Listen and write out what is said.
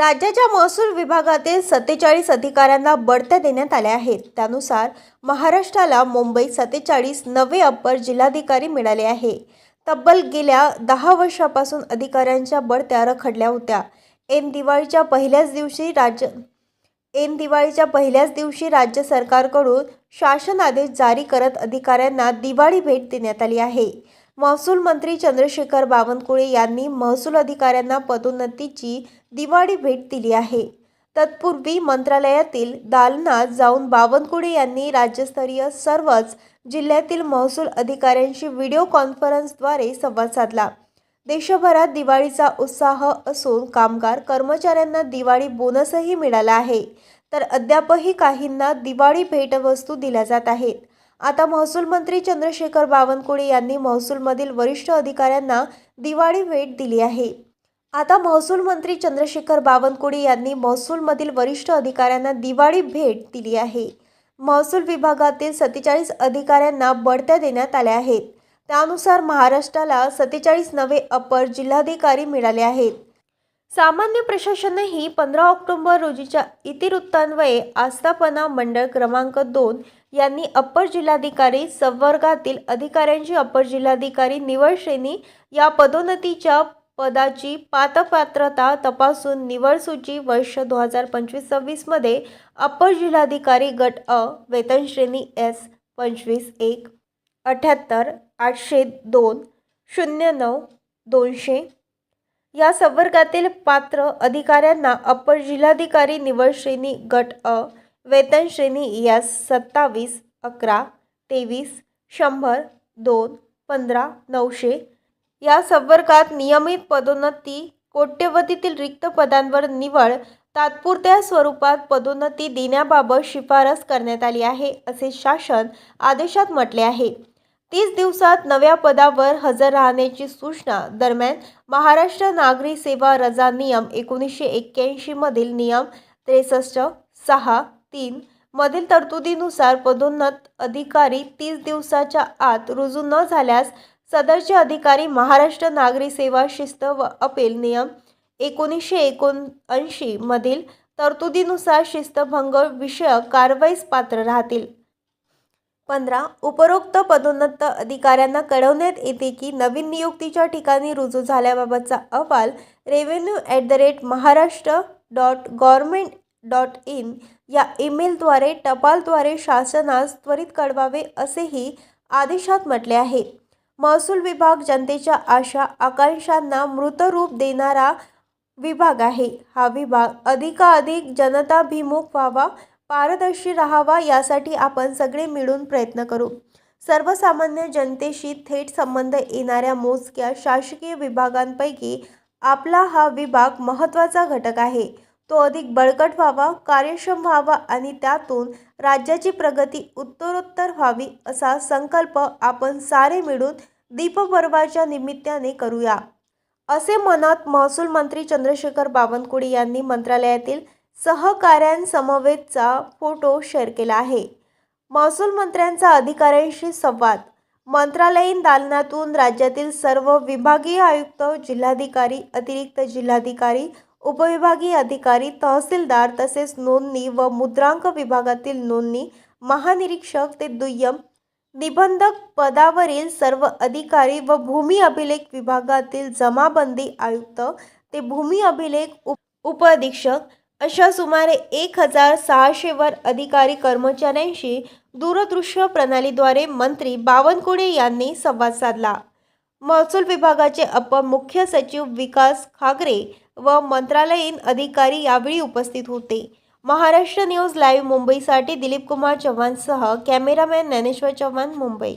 राज्याच्या महसूल विभागातील सत्तेचाळीस अधिकाऱ्यांना बढत्या देण्यात आल्या आहेत. त्यानुसार महाराष्ट्राला मुंबईत सत्तेचाळीस नवे अप्पर जिल्हाधिकारी मिळाले आहे. तब्बल गेल्या दहा वर्षापासून अधिकाऱ्यांच्या बढत्या रखडल्या होत्या. एन दिवाळीच्या पहिल्याच दिवशी राज्य एन दिवाळीच्या पहिल्याच दिवशी राज्य सरकारकडून शासन आदेश जारी करत अधिकाऱ्यांना दिवाळी भेट देण्यात आली आहे. महसूल मंत्री चंद्रशेखर बावनकुळे यांनी महसूल अधिकाऱ्यांना पदोन्नतीची दिवाळी भेट दिली आहे. तत्पूर्वी मंत्रालयातील दालनात जाऊन बावनकुळे यांनी राज्यस्तरीय सर्वच जिल्ह्यातील महसूल अधिकाऱ्यांशी व्हिडिओ कॉन्फरन्सद्वारे संवाद साधला. देशभरात दिवाळीचा उत्साह असून कामगार कर्मचाऱ्यांना दिवाळी बोनसही मिळाला आहे. तर अद्यापही काहींना दिवाळी भेटवस्तू दिल्या जात आहेत. आता महसूल मंत्री चंद्रशेखर बावनकुळे यांनी महसूलमधील वरिष्ठ अधिकाऱ्यांना दिवाळी भेट दिली आहे. आता महसूल मंत्री चंद्रशेखर बावनकुळे यांनी महसूलमधील वरिष्ठ अधिकाऱ्यांना दिवाळी भेट दिली आहे. महसूल विभागातील सत्तेचाळीस अधिकाऱ्यांना बढत्या देण्यात आल्या आहेत. त्यानुसार महाराष्ट्राला सत्तेचाळीस नवे अपर जिल्हाधिकारी मिळाले आहेत. सामान्य प्रशासनही पंधरा ऑक्टोबर रोजीच्या इतिवृत्तान्वये आस्थापना मंडळ क्रमांक दोन यांनी अप्पर जिल्हाधिकारी संवर्गातील अधिकाऱ्यांची अप्पर जिल्हाधिकारी निवड श्रेणी या पदोन्नतीच्या पदाची पातपात्रता तपासून निवड सूची वर्ष दोन हजार पंचवीस सव्वीसमध्ये अप्पर जिल्हाधिकारी गट अ वेतन श्रेणी एस पंचवीस एक अठ्याहत्तर आठशे दोन शून्य नऊ दोनशे या संवर्गातील पात्र अधिकाऱ्यांना अप्पर जिल्हाधिकारी निवड श्रेणी गट अ वेतन श्रेणी एस सत्तावीस अकरा तेवीस शंभर दोन पंधरा नऊशे या संवर्गात नियमित पदोन्नती कोट्यवधीतील रिक्त पदांवर निवड तात्पुरत्या स्वरूपात पदोन्नती देण्याबाबत शिफारस करण्यात आली आहे असे शासन आदेशात म्हटले आहे. तीस दिवसात नव्या पदावर हजर राहण्याची सूचना दरम्यान महाराष्ट्र नागरी सेवा रजा नियम एकोणीसशे एक्क्याऐंशीमधील नियम त्रेसष्ट सहा तीन मधील तरतुदीनुसार पदोन्नत अधिकारी तीस दिवसाच्या आत रुजू न झाल्यास सदरचे अधिकारी महाराष्ट्र नागरी सेवा शिस्त व अपील नियम एकोणीसशे एकोणऐंशी मधील तरतुदीनुसार शिस्तभंग विषयक कारवाईस पात्र राहतील. पंधरा उपरोक्त पदोन्नत अधिकाऱ्यांना कळवण्यात येते की नवीन नियुक्तीच्या ठिकाणी रुजू झाल्याबाबतचा अहवाल revenue at the rate Maharashtra dot government dot in या ईमेलद्वारे टपालद्वारे शासनास त्वरित कळवावे असेही आदेशात म्हटले आहे. महसूल विभाग जनतेच्या आशा आकांक्षांना मृतरूप देणारा विभाग आहे. हा विभाग अधिकाधिक जनताभिमुख व्हावा पारदर्शी राहावा यासाठी आपण सगळे मिळून प्रयत्न करू. सर्वसामान्य जनतेशी थेट संबंध येणाऱ्या मोजक्या शासकीय विभागांपैकी आपला हा विभाग महत्त्वाचा घटक आहे. तो अधिक बळकट व्हावा कार्यक्षम व्हावा आणि त्यातून राज्याची प्रगती उत्तरोत्तर व्हावी असा संकल्प आपण सारे मिळून दीपपर्वाच्या निमित्ताने करूया. असे मनात महसूल मंत्री चंद्रशेखर बावनकुळे यांनी मंत्रालयातील सहकाऱ्यांसमवेतचा फोटो शेअर केला आहे. महसूल मंत्र्यांचा अधिकाऱ्यांशी संवाद. मंत्रालयीन दालनातून राज्यातील सर्व विभागीय आयुक्त जिल्हाधिकारी अतिरिक्त जिल्हाधिकारी उपविभागीय अधिकारी तहसीलदार तसेच नोंदणी व मुद्रांक विभागातील नोंदणी महानिरीक्षक ते दुय्यम निबंधक पदावरील सर्व अधिकारी व भूमी अभिलेख विभागातील जमाबंदी आयुक्त ते भूमी अभिलेख उप उपअधीक्षक अशा सुमारे एक हजार सहाशेवर अधिकारी कर्मचाऱ्यांशी दूरदृश्य प्रणालीद्वारे मंत्री बावनकुळे यांनी संवाद साधला. महसूल विभागाचे अपर मुख्य सचिव विकास खागरे व मंत्रालयीन अधिकारी यावेळी उपस्थित होते. महाराष्ट्र न्यूज लाईव्ह मुंबईसाठी दिलीप कुमार चव्हाणसह कॅमेरामॅन ज्ञानेश्वर चव्हाण मुंबई.